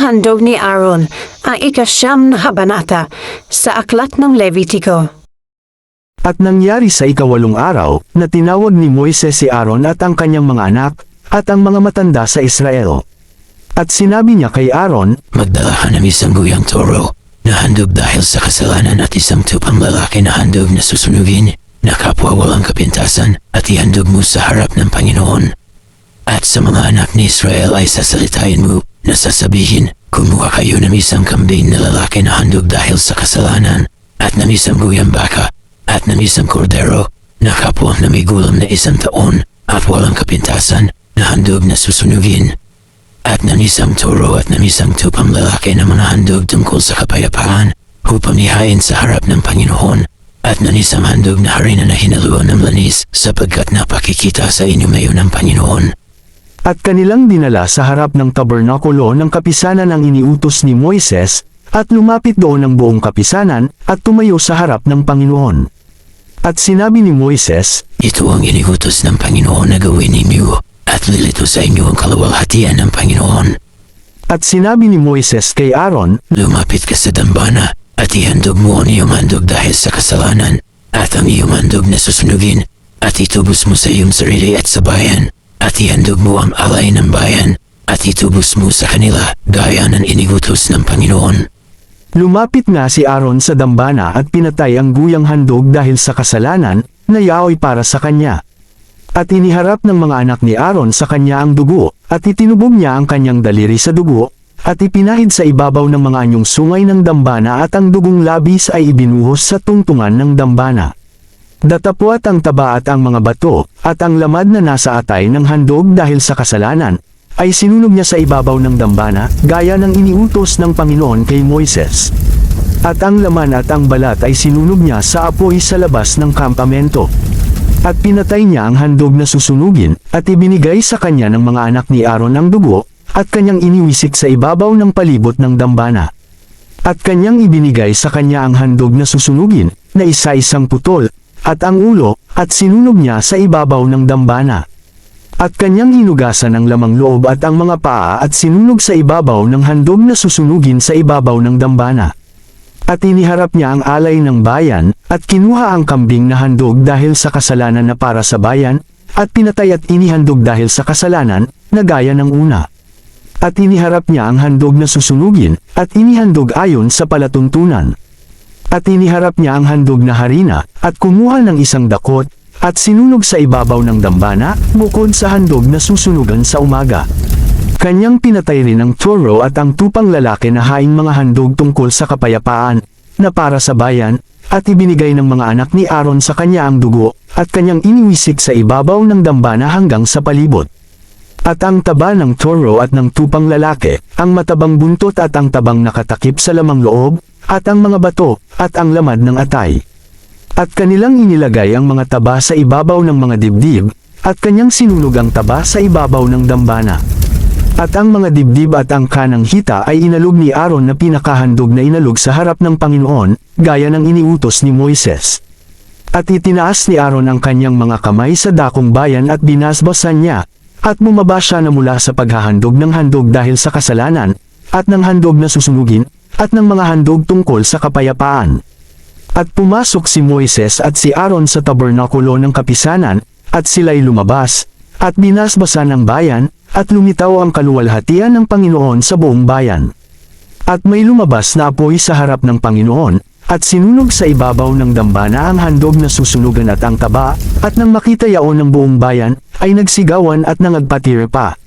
handog ni Aaron, ang ikasyam na habanata sa aklat ng Levitico. At nangyari sa ikawalong araw, na tinawag ni Moises si Aaron at ang kanyang mga anak, at ang mga matanda sa Israel. At sinabi niya kay Aaron, Magdala ka ng isang guyang toro na handog dahil sa kasalanan at isang tupang lalaki na handog na susunugin na kapwa walang kapintasan at ihandog mo sa harap ng Panginoon. At sa mga anak ni Israel ay sasalitain mo na sasabihin, kumuha kayo ng isang kambing na lalaki na handog dahil sa kasalanan at ng isang guyang baka at ng isang kordero na kapwa na may gulam na isang taon at walang kapintasan na handog na susunugin at ng isang turo at ng isang tupang lalaki na mga tungkol sa kapayapaan upang ihain sa harap ng Panginoon at ng isang handog na harina na hinaluan ng lanis sapagkat napakikita sa inyo ngayon ng Panginoon. At kanilang dinala sa harap ng tabernakulo ng kapisanan ang iniutos ni Moises, at lumapit doon ang buong kapisanan, at tumayo sa harap ng Panginoon. At sinabi ni Moises, Ito ang iniutos ng Panginoon na gawin ninyo at lilito sa inyo ang kaluwalhatian ng Panginoon. at sinabi ni Moises kay Aaron, Lumapit ka sa dambana at ihandog mo ang iyong handog dahil sa kasalanan at ang iyong handog na susunugin at itubos mo sa iyong sarili at sa bayan at ihandog mo ang alay ng bayan at itubos mo sa kanila gaya ng iniutos ng Panginoon. Lumapit nga si Aaron sa dambana at pinatay ang guyang handog dahil sa kasalanan, na yaoy para sa kanya. At iniharap ng mga anak ni Aaron sa kanya ang dugo, at itinubog niya ang kanyang daliri sa dugo, at ipinahid sa ibabaw ng mga anyong sungay ng dambana at ang dugong labis ay ibinuhos sa tungtungan ng dambana. Datapwat ang taba at ang mga bato, at ang lamad na nasa atay ng handog dahil sa kasalanan, ay sinunog niya sa ibabaw ng dambana, gaya ng iniutos ng Panginoon kay Moises. At ang laman at ang balat ay sinunog niya sa apoy sa labas ng kampamento. At pinatay niya ang handog na susunugin, at ibinigay sa kanya ng mga anak ni Aaron ang dugo, at kanyang iniwisik sa ibabaw ng palibot ng dambana. At kanyang ibinigay sa kanya ang handog na susunugin, na isa-isang putol, at ang ulo, at sinunog niya sa ibabaw ng dambana. At kanyang hinugasan ang lamang loob at ang mga paa at sinunog sa ibabaw ng handog na susunugin sa ibabaw ng dambana. At iniharap niya ang alay ng bayan, at kinuha ang kambing na handog dahil sa kasalanan na para sa bayan, at pinatay at inihandog dahil sa kasalanan, na gaya ng una. At iniharap niya ang handog na susunugin, at inihandog ayon sa palatuntunan. At iniharap niya ang handog na harina, at kumuha ng isang dakot, at sinunog sa ibabaw ng dambana, bukod sa handog na susunugan sa umaga. Kanyang pinatay rin ang toro at ang tupang lalaki na haing mga handog tungkol sa kapayapaan, na para sa bayan, at ibinigay ng mga anak ni Aaron sa kanya ang dugo, at kanyang iniwisik sa ibabaw ng dambana hanggang sa palibot. At ang taba ng toro at ng tupang lalaki, ang matabang buntot at ang tabang nakatakip sa lamang loob, at ang mga bato, at ang lamad ng atay. At kanilang inilagay ang mga taba sa ibabaw ng mga dibdib, at kanyang sinunog ang taba sa ibabaw ng dambana. At ang mga dibdib at ang kanang hita ay inalog ni Aaron na pinakahandog na inalog sa harap ng Panginoon, gaya ng iniutos ni Moises. At itinaas ni Aaron ang kanyang mga kamay sa dakong bayan at binasbasan niya, at bumaba siya na mula sa paghahandog ng handog dahil sa kasalanan, at ng handog na susunugin, at ng mga handog tungkol sa kapayapaan. At pumasok si Moises at si Aaron sa tabernakulo ng kapisanan, at sila'y lumabas, at binasbasan ang bayan, at lumitaw ang kaluwalhatian ng Panginoon sa buong bayan. At may lumabas na apoy sa harap ng Panginoon, at sinunog sa ibabaw ng dambana ang handog na susunugan at ang taba, at nang makita yaon ng buong bayan, ay nagsigawan at nangagpatire pa.